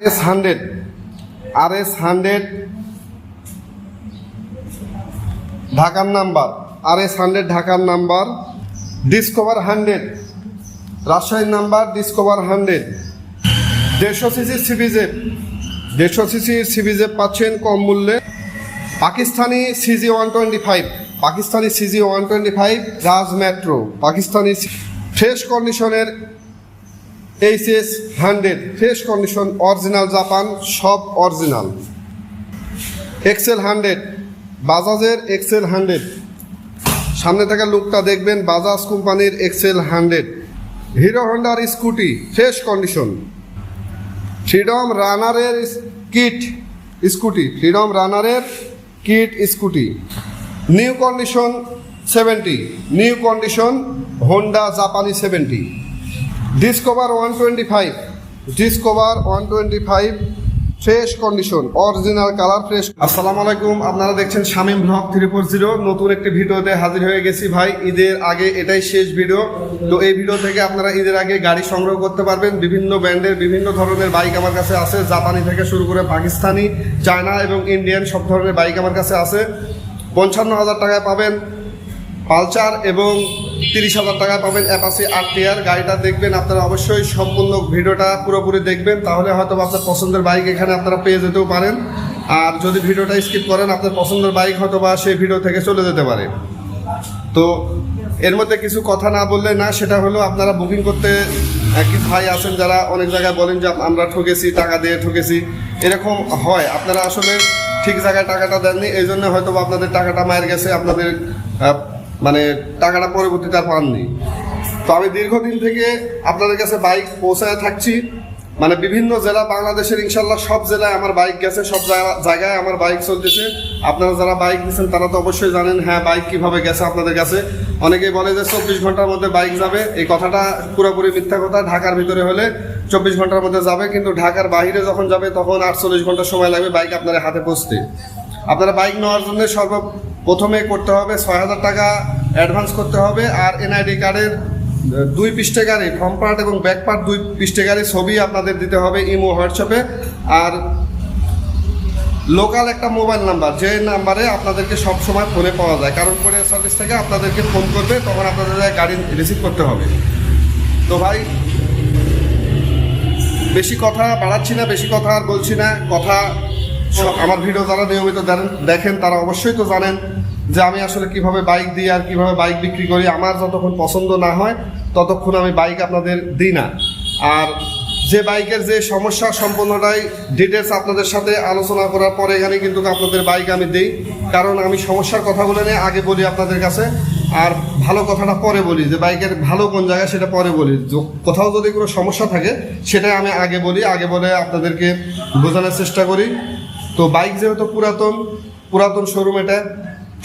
S hundred R S hundred, ঢাকার number R S hundred ঢাকার number, Discover hundred, রাজশাহীর number, Discover hundred, দেড়শো CC সিবিজেপ দেড়শো সিসি সিবিজেপ পাচ্ছেন কম মূল্যে Pakistani CG one twenty five, Pakistani CG one twenty five Raj metro, Pakistani fresh কন্ডিশনের HS hundred, fresh condition, original Japan, সব অরিজিনাল। এক্সেল হান্ড্রেড, বাজাজের এক্সেল হান্ড্রেড। সামনে থাকা লুকটা দেখবেন, বাজাজ কোম্পানির এক্সেল হান্ড্রেড। হিরো হন্ডার স্কুটি, ফ্রেশ কন্ডিশন। ফ্রিডম রানারের kit scooty, freedom রানারের kit scooty. New condition seventy, new condition Honda জাপানি seventy. Discover one twenty five Discover one twenty five fresh condition original colour fresh আসসালামু আলাইকুম, আপনারা দেখছেন Shamim blog three four zero নতুন একটি ভিডিওতে হাজির হয়ে গেছি ভাই, ঈদের আগে এটাই শেষ ভিডিও। তো এই ভিডিও থেকে আপনারা ঈদের আগে গাড়ি সংগ্রহ করতে পারবেন। বিভিন্ন ব্র্যান্ডের বিভিন্ন ধরনের বাইক আমার কাছে আছে, জাপানি থেকে শুরু করে পাকিস্তানি, চায়না এবং ইন্ডিয়ান সব ধরনের বাইক আমার কাছে আছে। পঞ্চান্ন হাজার টাকায় পাবেন পালচার এবং তিরিশ হাজার টাকা পাবেন অ্যাপাসি আট টিয়ার গাড়িটা দেখবেন, আপনারা অবশ্যই সম্পূর্ণ ভিডিওটা পুরোপুরি দেখবেন, তাহলে হয়তো আপনার পছন্দের বাইক এখানে আপনারা পেয়ে যেতেও পারেন। আর যদি ভিডিওটা স্কিপ করেন, আপনার পছন্দের বাইক হয়তো বা সেই ভিডিও থেকে চলে যেতে পারে। তো এর মধ্যে কিছু কথা না বললে না, সেটা হলো আপনারা বুকিং করতে একই ভাই আছেন যারা অনেক জায়গায় বলেন যে আমরা ঠকেছি, টাকা দিয়ে ঠকেছি, এরকম হয়। আপনারা আসলে ঠিক জায়গায় টাকাটা দেননি, এই জন্য হয়তো আপনাদের টাকাটা মায়ের গেছে আপনাদের মানে টাকাটা পরবর্তীতে আর পাননি। তো আমি দীর্ঘদিন থেকে আপনাদের কাছে বাইক পৌঁছায় থাকছি। মানে বিভিন্ন জেলা বাংলাদেশের ইনশাল্লাহ সব জেলায় আমার বাইক গেছে, সব জায়গা- জায়গায় আমার বাইক চলতেছে। আপনারা যারা বাইক নিচ্ছেন তারা তো অবশ্যই জানেন হ্যাঁ বাইক কীভাবে গেছে আপনাদের কাছে। অনেকেই বলে যে চব্বিশ ঘণ্টার মধ্যে বাইক যাবে। এই কথাটা পুরোপুরি মিথ্যা কথা। ঢাকার ভিতরে হলে চব্বিশ ঘণ্টার মধ্যে যাবে, কিন্তু ঢাকার বাইরে যখন যাবে, তখন আটচল্লিশ ঘণ্টা সময় লাগবে বাইক আপনার হাতে পৌঁছতে। আপনারা বাইক নেওয়ার জন্য সর্ব প্রথমে করতে হবে ছয় হাজার টাকা অ্যাডভান্স করতে হবে, আর এনআইডি কার্ডের দুই পৃষ্ঠে গাড়ি ফ্রন্ট পার্ট এবং ব্যাক পার্ট দুই পৃষ্ঠে গাড়ি ছবি আপনাদের দিতে হবে ইমো, হোয়াটসঅ্যাপে আর লোকাল একটা মোবাইল নাম্বার যে নাম্বারে আপনাদেরকে সব সময় ফোনে পাওয়া যায়। কারণ কোরিয়ার সার্ভিস থেকে আপনাদেরকে ফোন করবে, তখন আপনাদের গাড়ি রিসিভ করতে হবে। তো ভাই, বেশি কথা বাড়াচ্ছি না, বেশি কথা আর বলছি না। কথা আমার ভিডিও যারা নিয়মিত দেখেন, তারা অবশ্যই তো জানেন। যে আমি আসলে কীভাবে বাইক দিই আর কীভাবে বাইক বিক্রি করি, আমার যতক্ষণ পছন্দ না হয়, ততক্ষণ আমি বাইক আপনাদের দিই না। আর যে বাইকের যে সমস্যা সম্পূর্ণটাই ডিটেলস আপনাদের সাথে আলোচনা করার পরে এখানে কিন্তু আপনাদের বাইক আমি দিই। কারণ আমি সমস্যার কথাগুলো নিয়ে আগে বলি আপনাদের কাছে, আর ভালো কথাটা পরে বলি, যে বাইকের ভালো কোন জায়গায় সেটা পরে বলি। কোথাও যদি কোনো সমস্যা থাকে, সেটাই আমি আগে বলি, আগে বলে আপনাদেরকে বোঝানোর চেষ্টা করি। তো বাইক যেহেতু পুরাতন পুরাতন শোরুম এটা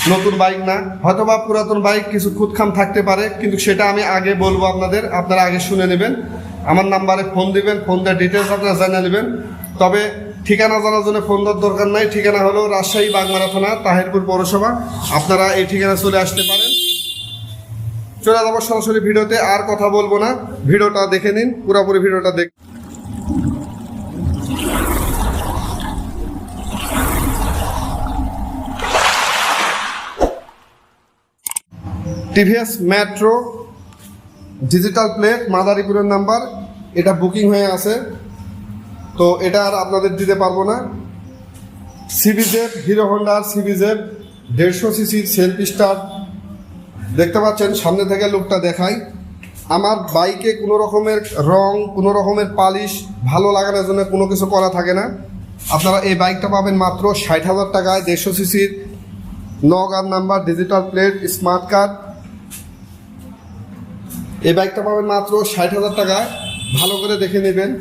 নতুন বাইক না। হয়তো বা পুরাতন বাইক, কিছু খুদখাম থাকতে পারে, কিন্তু সেটা আমি আগে বলব আপনাদের, আপনারা আগে শুনে নেবেন। আমার নাম্বারে ফোন দিবেন, ফোন দেওয়ার ডিটেলস আপনারা জানিয়ে নেবেন। তবে ঠিকানা জানার জন্য ফোন দেওয়ার দরকার নাই। ঠিকানা হলো রাজশাহী বাগমারা থানা, তাহিরপুর পৌরসভা। আপনারা এই ঠিকানা চলে আসতে পারেন। চলে যাব সরাসরি ভিডিওতে, আর কথা বলব না। ভিডিওটা দেখে নিন, পুরোপুরি ভিডিওটা দেখ টিভিএস মেট্রো ডিজিটাল প্লেট মাদারীপুরের নাম্বার এটা বুকিং হয়ে আছে। তো এটা আর আপনাদের দিতে পারব না। সিবিজেড হিরো হন্ডার সিবিজেড দেড়শো সিসির সেলফ স্টার দেখতে পাচ্ছেন, সামনে থেকে লুকটা দেখাই। আমার বাইকে কোনো রকমের রং, কোনো রকমের পালিশ, ভালো লাগানোর জন্য কোনো কিছু করা থাকে না। আপনারা এই বাইকটা পাবেন মাত্র ষাট হাজার টাকায়। দেড়শো সিসির নগার number digital plate smart card এই বাইকটা পাবেন মাত্র ষাট হাজার টাকায় ভালো করে দেখে নেবেন।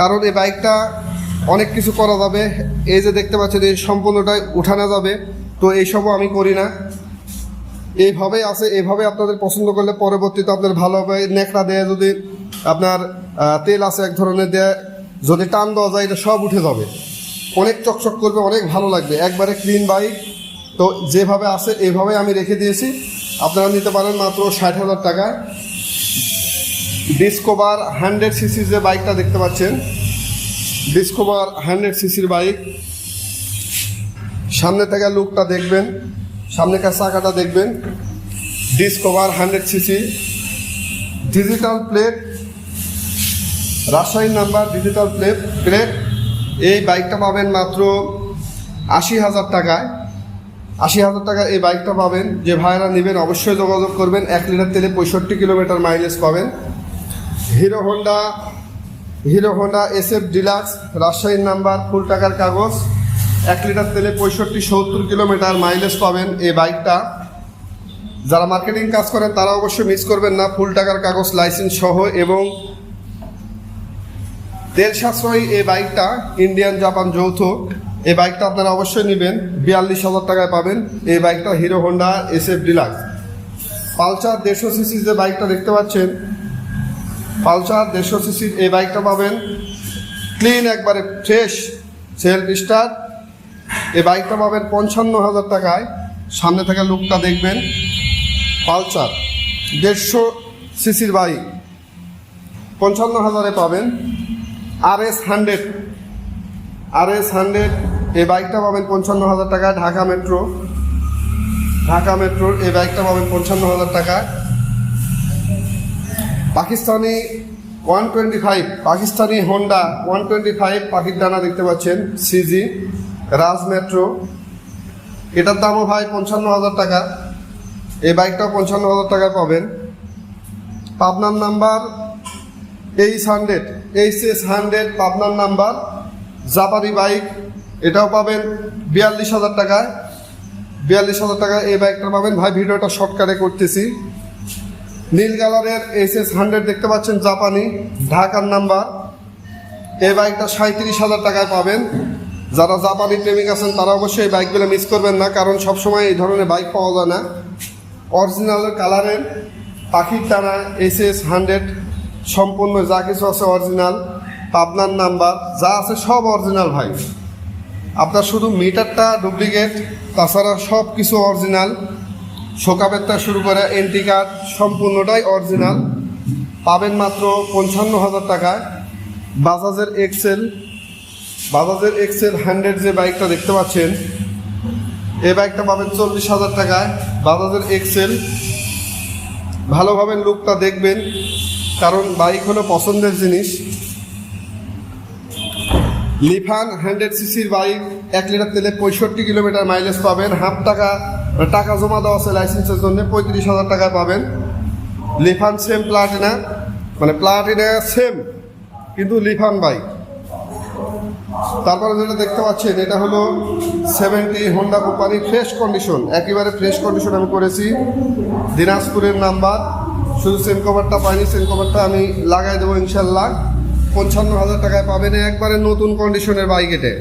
কারণ এই বাইকটা অনেক কিছু করা যাবে। এই যে দেখতে পাচ্ছেন, এই সম্পূর্ণটাই উঠানো যাবে। তো এইসবও আমি করি না। এইভাবেই আছে। এইভাবে আপনাদের পছন্দ করলে পরবর্তীতে আপনার ভালো হবে। নেকড়া দেয় যদি আপনার তেল আছে এক ধরনের দেয় যদি টান দেওয়া যায়, এটা সব উঠে যাবে। অনেক চকচক করবে, অনেক ভালো লাগবে। একবারে ক্লিন বাইক তো যেভাবে আছে এইভাবে আমি রেখে দিয়েছি। আপনারা নিতে পারেন মাত্র ষাট হাজার টাকায় ডিসকোভার হান্ড্রেড সিসির যে বাইকটা দেখতে পাচ্ছেন ডিসকভার হান্ড্রেড সিসির বাইক। সামনে থেকে লুকটা দেখবেন সামনেকার চাকাটা দেখবেন। Discover hundred CC digital plate রাজশাহীর নাম্বার ডিজিটাল প্লেট প্লেট এই বাইকটা পাবেন মাত্র আশি হাজার টাকায়। আশি হাজার টাকা এই বাইকটা পাবেন। যে ভাইরা নেবেন অবশ্যই যোগাযোগ করবেন। এক লিটার তেলে পঁয়ষট্টি কিলোমিটার মাইলেজ পাবেন। Hero Honda Hero Honda S F deluxe রাজশাহীর নাম্বার ফুল টাকার কাগজ, এক লিটার তেলে পঁয়ষট্টি, সত্তর কিলোমিটার মাইলেজ পাবেন এই বাইকটা যারা মার্কেটিং কাজ করেন, তারা অবশ্যই মিস করবেন না, ফুল টাকার কাগজ লাইসেন্স সহ এবং তেল সাশ্রয়ী এই বাইকটা ইন্ডিয়ান জাপান যৌথ। এই বাইকটা আপনারা অবশ্যই নেবেন, বিয়াল্লিশ হাজার টাকায় পাবেন এই বাইকটা Hero Honda S F deluxe Pulsar দেড়শো সিসি যে বাইকটা দেখতে পাচ্ছেন পালসার দেড়শো সিসির এই বাইকটা পাবেন। ক্লিন, একবারে ফ্রেশ সেলফ স্টার্ট এই বাইকটা পাবেন পঞ্চান্ন হাজার টাকায়। সামনে থেকে লুকটা দেখবেন। পালসার দেড়শো সিসির বাইক। পঞ্চান্ন হাজারে পাবেন। R S hundred. R S hundred, এই বাইকটা পাবেন পঞ্চান্ন হাজার টাকা ঢাকা মেট্রো। ঢাকা মেট্রোর এই বাইকটা পাবেন পঞ্চান্ন হাজার টাকা Pakistani one twenty five Pakistani Honda one twenty five পাখির দানা দেখতে পাচ্ছেন, সিজি, রাজ মেট্রো। এটার দামও ভাই পঞ্চান্ন হাজার টাকা। এই বাইকটাও পঞ্চান্ন হাজার টাকায় পাবেন। পাবনার number H hundred, H S hundred, পাবনার নাম্বার। জাপানি বাইক, এটাও পাবেন বিয়াল্লিশ হাজার টাকায়। বিয়াল্লিশ হাজার টাকায় এই বাইকটা পাবেন। ভাই, ভিডিওটা শর্টকাটে করতেছি। নীল কালারের এস এস হান্ড্রেড দেখতে পাচ্ছেন জাপানি, ঢাকার নাম্বার এই বাইকটা সাঁত্রিশ হাজার টাকায় পাবেন। যারা জাপানি প্রেমিক আছেন, তারা অবশ্যই এই বাইকগুলো মিস করবেন না, কারণ সবসময় এই ধরনের বাইক পাওয়া যায় না। অরিজিনাল কালারের পাখির টানা এস এস হান্ড্রেড সম্পূর্ণ যা কিছু আছে অরিজিনাল পাবনার নাম্বার যা আছে সব অরিজিনাল ভাই। আপনার শুধু মিটারটা ডুপ্লিকেট তাছাড়া সব কিছু অরিজিনাল শোকাবেরটা শুরু করে এন্ট্রি কার্ড সম্পূর্ণটাই অরিজিনাল। পাবেন মাত্র পঞ্চান্ন হাজার টাকায় বাজাজের এক্সেল বাজাজের এক্সেল হান্ড্রেড যে বাইকটা দেখতে পাচ্ছেন, এই বাইকটা পাবেন চল্লিশ হাজার টাকায়। বাজাজের এক্সেল, ভালোভাবে লুকটা দেখবেন, কারণ বাইক হলো পছন্দের জিনিস। লিফান হান্ড্রেড সিসির বাইক, এক লিটার তেলে পঁয়ষট্টি কিলোমিটার মাইলেজ পাবেন। হাফ টাকা টাকা জমা দেওয়া আছে লাইসেন্সের জন্য, পঁয়ত্রিশ হাজার টাকা পাবেন। লিফান সেম প্লাটিনা মানে প্লাটিনা সেম কিন্তু লিফান বাইক তারপরে যেটা দেখতে পাচ্ছেন, এটা হলো seventy Honda company fresh condition একেবারে ফ্রেশ কন্ডিশন আমি করেছি। দিনাজপুরের নাম্বার শুধু সেম কভারটা পাইনি সেম কভারটা আমি লাগাই দেবো ইনশাল্লাহ। পঞ্চান্ন হাজার টাকায় পাবেন, একবারে নতুন কন্ডিশনের বাইক এটে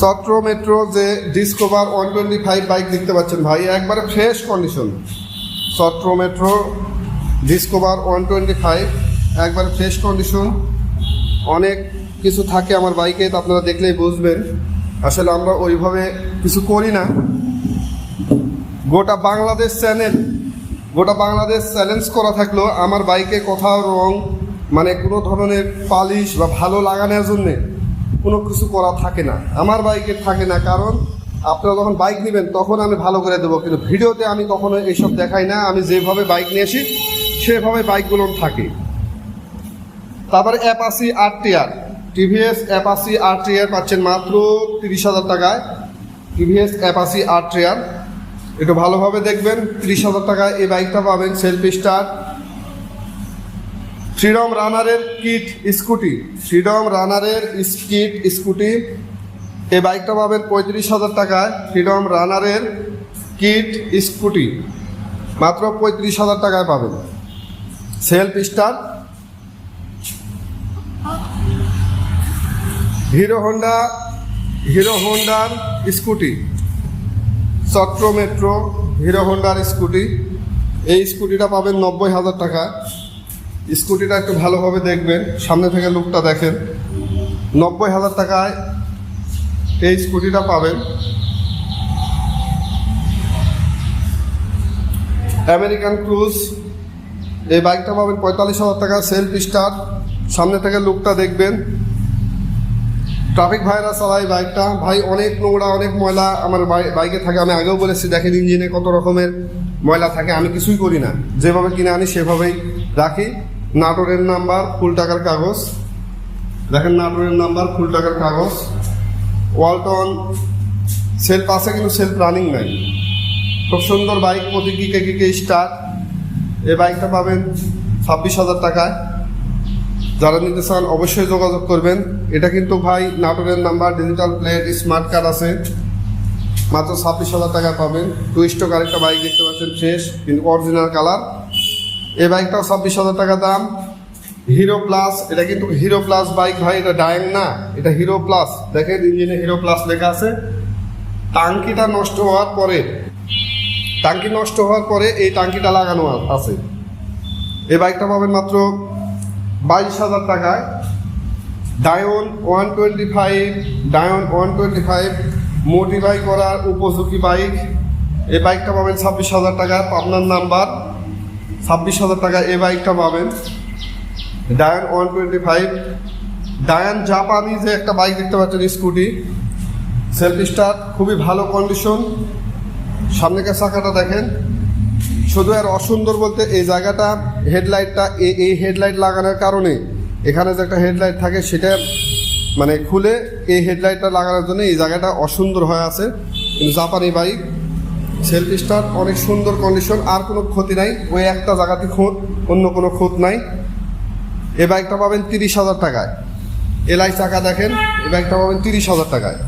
চট্র মেট্রো যে Discover one twenty five bike দেখতে পাচ্ছেন ভাই, একবারে fresh condition চট্র metro Discover one twenty five একবারে ফ্রেশ কন্ডিশন অনেক কিছু থাকে আমার বাইকে তো আপনারা দেখলেই বুঝবেন। আসলে আমরা ওইভাবে কিছু করি না। গোটা বাংলাদেশ চ্যানেল গোটা বাংলাদেশ চ্যালেঞ্জ করা থাকলেও আমার বাইকে কোথাও রং মানে কোনো ধরনের পালিশ বা ভালো লাগানোর জন্যে। কোনো কিছু করা থাকে না। আমার বাইকে থাকে না, কারণ আপনারা যখন বাইক নেবেন তখন আমি ভালো করে দেবো। কিন্তু ভিডিওতে আমি কখনো এইসব দেখাই না। আমি যেভাবে বাইক নিয়ে আসি, সেভাবে বাইকগুলো থাকে। তারপরে Apache R TR TVS Apache R TR পাচ্ছেন মাত্র তিরিশ হাজার টাকায়। টিভিএস অ্যাপাসি আর টিআর একটু ভালোভাবে দেখবেন, তিরিশ হাজার টাকায় এই বাইকটা পাবেন, সেলফি স্টার। ফ্রিডম রানারের কিট স্কুটি। ফ্রিডম রানারের কিট, স্কুটি। এই বাইকটা পাবেন পঁয়ত্রিশ হাজার টাকায়। ফ্রিডম রানারের কিট, স্কুটি। মাত্র পঁয়ত্রিশ হাজার টাকায় পাবেন। Self star. Hero Honda, Hero হোন্ডার scooty. চট্র মেট্রো, হিরো হোন্ডার স্কুটি। এই স্কুটিটা পাবেন নব্বই হাজার টাকা স্কুটিটা একটু ভালোভাবে দেখবেন, সামনে থেকে লুকটা দেখেন। নব্বই হাজার টাকায় এই স্কুটিটা পাবেন। আমেরিকান ক্রুজ, এই বাইকটা পাবেন পঁয়তাল্লিশ হাজার টাকা সেলফ স্টার সামনে থেকে লুকটা দেখবেন। ট্রাফিক ভাইরা চালাই বাইকটা। ভাই, অনেক নোংরা, অনেক ময়লা আমার বাই- বাইকে থাকে, আমি আগেও বলেছি, দেখেন ইঞ্জিনে কত রকমের ময়লা থাকে, আমি কিছুই করি না। যেভাবে কিনে আনি, সেভাবেই রাখি। নাটোরের নাম্বার, ফুল টাকার কাগজ। দেখেন নাটোরের নাম্বার, ফুল টাকার কাগজ। ওয়ালটন, সেলফ আছে কিন্তু সেলফ রানিং নাই। খুব সুন্দর বাইক, প্রতি কিকে কিকে স্টার্ট। এই বাইকটা পাবেন ছাব্বিশ হাজার টাকায়। যারা নিতে চান অবশ্যই যোগাযোগ করবেন। এটা কিন্তু ভাই নাটোরের number digital plate smart card আছে। মাত্র ছাব্বিশ হাজার টাকা পাবেন। টু স্টক আরেকটা বাইক দেখতে পাচ্ছেন ফ্রেশ কিন্তু অরিজিনাল কালার এই বাইকটাও ছাব্বিশ হাজার টাকা দাম। হিরো প্লাস এটা কিন্তু হিরো প্লাস বাইক ভাই, এটা ডায়াং না, এটা হিরো প্লাস দেখেন, ইঞ্জিনে হিরো প্লাস লেখা আছে। টাঙ্কিটা নষ্ট হওয়ার পরে, টাঙ্কি নষ্ট হওয়ার পরে এই টাঙ্কিটা লাগানো আছে। এই বাইকটা পাবেন মাত্র বাইশ হাজার টাকায়। Dayun one twenty five, Dayun one twenty five modify করার উপযোগী বাইক। এই বাইকটা পাবেন ছাব্বিশ হাজার টাকা আপনার নাম্বার। ছাব্বিশ হাজার টাকা এ বাইকটা পাবেন। Dayun one twenty five Dayun জাপানি যে একটা বাইক দেখতে পাচ্ছেন, স্কুটি। সেলফ স্টার্ট খুবই ভালো কন্ডিশন সামনেকার চাকাটা দেখেন, শুধু আর অসুন্দর বলতে এই জায়গাটা, হেডলাইটটা, এই এই হেডলাইট লাগানোর কারণে এখানে যে একটা হেডলাইট থাকে সেটা মানে খুলে এই হেডলাইটটা লাগানোর জন্য এই জায়গাটা অসুন্দর হয়ে আছে। কিন্তু জাপানি বাইক সেলফ স্টার অনেক সুন্দর কন্ডিশন আর কোনো ক্ষতি নাই। ওই একটা জায়গাতে খুঁত, অন্য কোনো খুঁত নাই। এ বাইকটা পাবেন তিরিশ হাজার টাকায়। এলআই চাকা দেখেন এ বাইকটা পাবেন তিরিশ হাজার টাকায়।